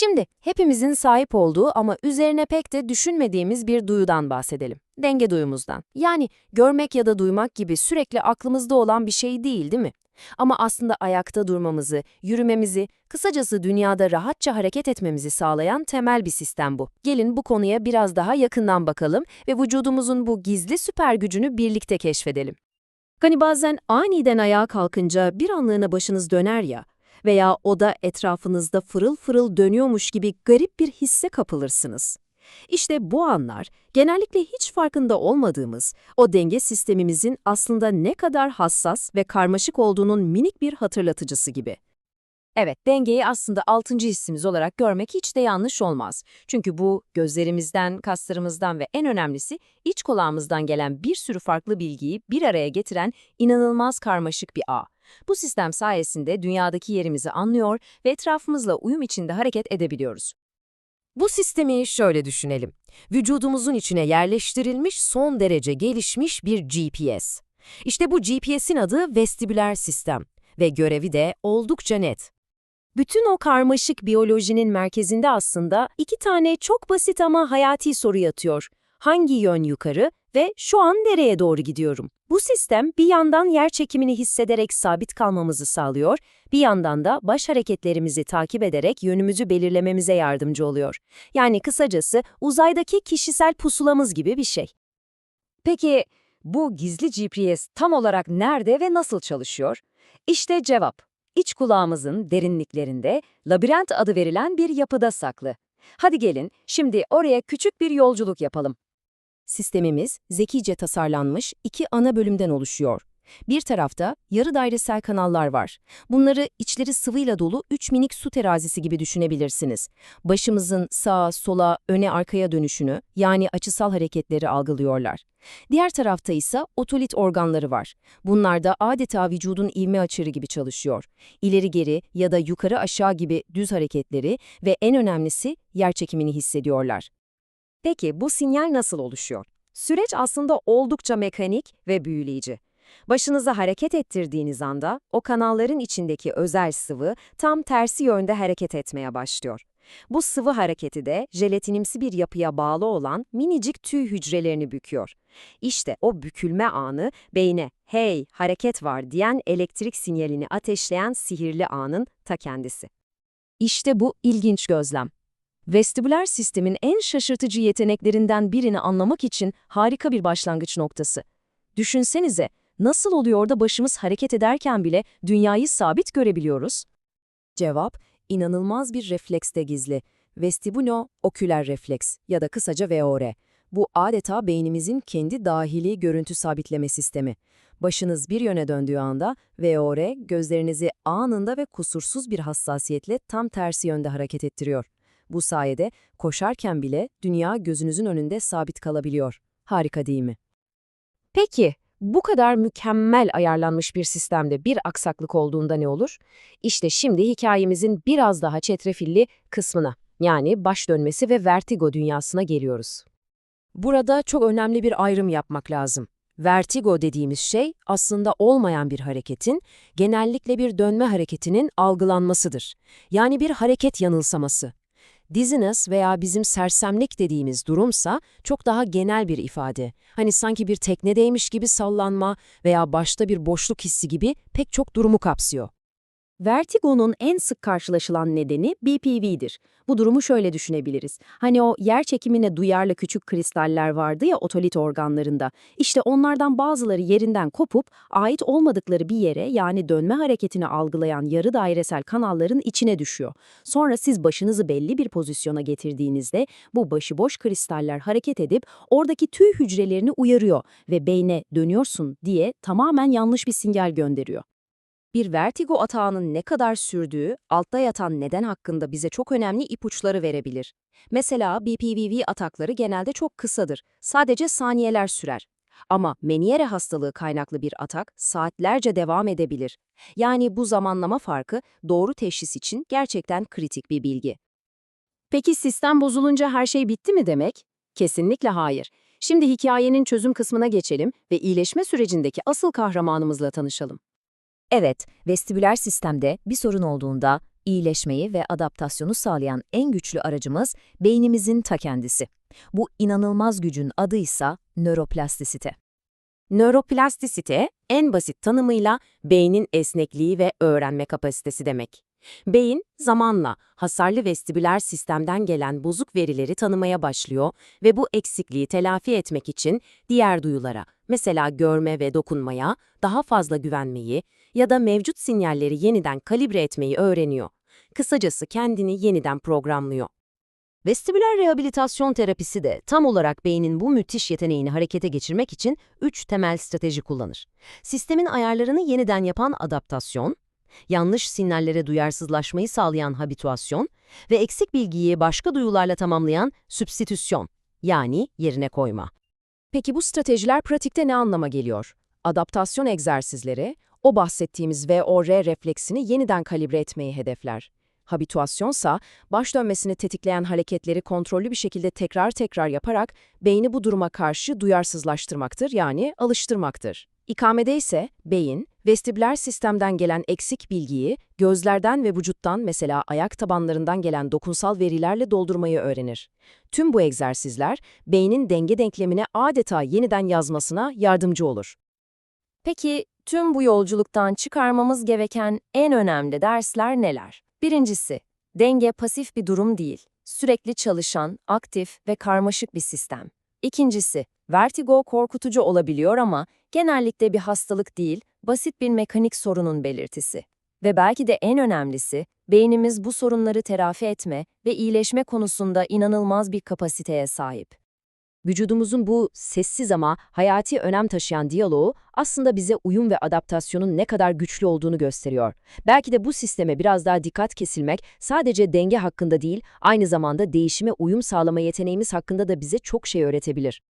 Şimdi hepimizin sahip olduğu ama üzerine pek de düşünmediğimiz bir duyudan bahsedelim. Denge duyumuzdan. Yani görmek ya da duymak gibi sürekli aklımızda olan bir şey değil değil mi? Ama aslında ayakta durmamızı, yürümemizi, kısacası dünyada rahatça hareket etmemizi sağlayan temel bir sistem bu. Gelin bu konuya biraz daha yakından bakalım ve vücudumuzun bu gizli süper gücünü birlikte keşfedelim. Hani bazen aniden ayağa kalkınca bir anlığına başınız döner ya veya oda etrafınızda fırıl fırıl dönüyormuş gibi garip bir hisse kapılırsınız. İşte bu anlar genellikle hiç farkında olmadığımız o denge sistemimizin aslında ne kadar hassas ve karmaşık olduğunun minik bir hatırlatıcısı gibi. Evet, dengeyi aslında altıncı hissimiz olarak görmek hiç de yanlış olmaz. Çünkü bu gözlerimizden, kaslarımızdan ve en önemlisi iç kulağımızdan gelen bir sürü farklı bilgiyi bir araya getiren inanılmaz karmaşık bir ağ. Bu sistem sayesinde dünyadaki yerimizi anlıyor ve etrafımızla uyum içinde hareket edebiliyoruz. Bu sistemi şöyle düşünelim. Vücudumuzun içine yerleştirilmiş son derece gelişmiş bir GPS. İşte bu GPS'in adı vestibüler sistem ve görevi de oldukça net. Bütün o karmaşık biyolojinin merkezinde aslında iki tane çok basit ama hayati soru yatıyor. Hangi yön yukarı ve şu an nereye doğru gidiyorum? Bu sistem bir yandan yer çekimini hissederek sabit kalmamızı sağlıyor, bir yandan da baş hareketlerimizi takip ederek yönümüzü belirlememize yardımcı oluyor. Yani kısacası uzaydaki kişisel pusulamız gibi bir şey. Peki bu gizli GPS tam olarak nerede ve nasıl çalışıyor? İşte cevap. İç kulağımızın derinliklerinde labirent adı verilen bir yapıda saklı. Hadi gelin şimdi oraya küçük bir yolculuk yapalım. Sistemimiz zekice tasarlanmış iki ana bölümden oluşuyor. Bir tarafta yarı dairesel kanallar var. Bunları içleri sıvıyla dolu üç minik su terazisi gibi düşünebilirsiniz. Başımızın sağa, sola, öne, arkaya dönüşünü yani açısal hareketleri algılıyorlar. Diğer tarafta ise otolit organları var. Bunlar da adeta vücudun ivme açarı gibi çalışıyor. İleri geri ya da yukarı aşağı gibi düz hareketleri ve en önemlisi yer çekimini hissediyorlar. Peki bu sinyal nasıl oluşuyor? Süreç aslında oldukça mekanik ve büyüleyici. Başınızı hareket ettirdiğiniz anda o kanalların içindeki özel sıvı tam tersi yönde hareket etmeye başlıyor. Bu sıvı hareketi de jelatinimsi bir yapıya bağlı olan minicik tüy hücrelerini büküyor. İşte o bükülme anı beyne hey hareket var diyen elektrik sinyalini ateşleyen sihirli anın ta kendisi. İşte bu ilginç gözlem. Vestibüler sistemin en şaşırtıcı yeteneklerinden birini anlamak için harika bir başlangıç noktası. Düşünsenize, nasıl oluyor da başımız hareket ederken bile dünyayı sabit görebiliyoruz? Cevap, inanılmaz bir reflekste gizli. Vestibulo-oküler refleks ya da kısaca VOR. Bu adeta beynimizin kendi dahili görüntü sabitleme sistemi. Başınız bir yöne döndüğü anda VOR gözlerinizi anında ve kusursuz bir hassasiyetle tam tersi yönde hareket ettiriyor. Bu sayede koşarken bile dünya gözünüzün önünde sabit kalabiliyor. Harika değil mi? Peki, bu kadar mükemmel ayarlanmış bir sistemde bir aksaklık olduğunda ne olur? İşte şimdi hikayemizin biraz daha çetrefilli kısmına, yani baş dönmesi ve vertigo dünyasına geliyoruz. Burada çok önemli bir ayrım yapmak lazım. Vertigo dediğimiz şey aslında olmayan bir hareketin, genellikle bir dönme hareketinin algılanmasıdır. Yani bir hareket yanılsaması. Dizziness veya bizim sersemlik dediğimiz durumsa çok daha genel bir ifade. Hani sanki bir teknedeymiş gibi sallanma veya başta bir boşluk hissi gibi pek çok durumu kapsıyor. Vertigo'nun en sık karşılaşılan nedeni BPV'dir. Bu durumu şöyle düşünebiliriz. Hani o yer çekimine duyarlı küçük kristaller vardı ya otolit organlarında. İşte onlardan bazıları yerinden kopup ait olmadıkları bir yere yani dönme hareketini algılayan yarı dairesel kanalların içine düşüyor. Sonra siz başınızı belli bir pozisyona getirdiğinizde bu başıboş kristaller hareket edip oradaki tüy hücrelerini uyarıyor ve beyne dönüyorsun diye tamamen yanlış bir sinyal gönderiyor. Bir vertigo atağının ne kadar sürdüğü, altta yatan neden hakkında bize çok önemli ipuçları verebilir. Mesela BPVV atakları genelde çok kısadır, sadece saniyeler sürer. Ama Meniere hastalığı kaynaklı bir atak saatlerce devam edebilir. Yani bu zamanlama farkı doğru teşhis için gerçekten kritik bir bilgi. Peki sistem bozulunca her şey bitti mi demek? Kesinlikle hayır. Şimdi hikayenin çözüm kısmına geçelim ve iyileşme sürecindeki asıl kahramanımızla tanışalım. Evet, vestibüler sistemde bir sorun olduğunda İyileşmeyi ve adaptasyonu sağlayan en güçlü aracımız beynimizin ta kendisi. Bu inanılmaz gücün adı ise nöroplastisite. Nöroplastisite, en basit tanımıyla beynin esnekliği ve öğrenme kapasitesi demek. Beyin, zamanla hasarlı vestibüler sistemden gelen bozuk verileri tanımaya başlıyor ve bu eksikliği telafi etmek için diğer duyulara, mesela görme ve dokunmaya, daha fazla güvenmeyi ya da mevcut sinyalleri yeniden kalibre etmeyi öğreniyor. Kısacası kendini yeniden programlıyor. Vestibüler rehabilitasyon terapisi de tam olarak beynin bu müthiş yeteneğini harekete geçirmek için üç temel strateji kullanır. Sistemin ayarlarını yeniden yapan adaptasyon, yanlış sinyallere duyarsızlaşmayı sağlayan habituasyon ve eksik bilgiyi başka duyularla tamamlayan sübstitüsyon, yani yerine koyma. Peki bu stratejiler pratikte ne anlama geliyor? Adaptasyon egzersizleri, o bahsettiğimiz VOR refleksini yeniden kalibre etmeyi hedefler. Habituasyonsa, baş dönmesini tetikleyen hareketleri kontrollü bir şekilde tekrar tekrar yaparak beyni bu duruma karşı duyarsızlaştırmaktır yani alıştırmaktır. İkamede ise beyin, vestibüler sistemden gelen eksik bilgiyi gözlerden ve vücuttan mesela ayak tabanlarından gelen dokunsal verilerle doldurmayı öğrenir. Tüm bu egzersizler beynin denge denklemine adeta yeniden yazmasına yardımcı olur. Peki tüm bu yolculuktan çıkarmamız gereken en önemli dersler neler? Birincisi, denge pasif bir durum değil. Sürekli çalışan, aktif ve karmaşık bir sistem. İkincisi, vertigo korkutucu olabiliyor ama genellikle bir hastalık değil, basit bir mekanik sorunun belirtisi. Ve belki de en önemlisi, beynimiz bu sorunları telafi etme ve iyileşme konusunda inanılmaz bir kapasiteye sahip. Vücudumuzun bu sessiz ama hayati önem taşıyan diyaloğu aslında bize uyum ve adaptasyonun ne kadar güçlü olduğunu gösteriyor. Belki de bu sisteme biraz daha dikkat kesilmek sadece denge hakkında değil, aynı zamanda değişime uyum sağlama yeteneğimiz hakkında da bize çok şey öğretebilir.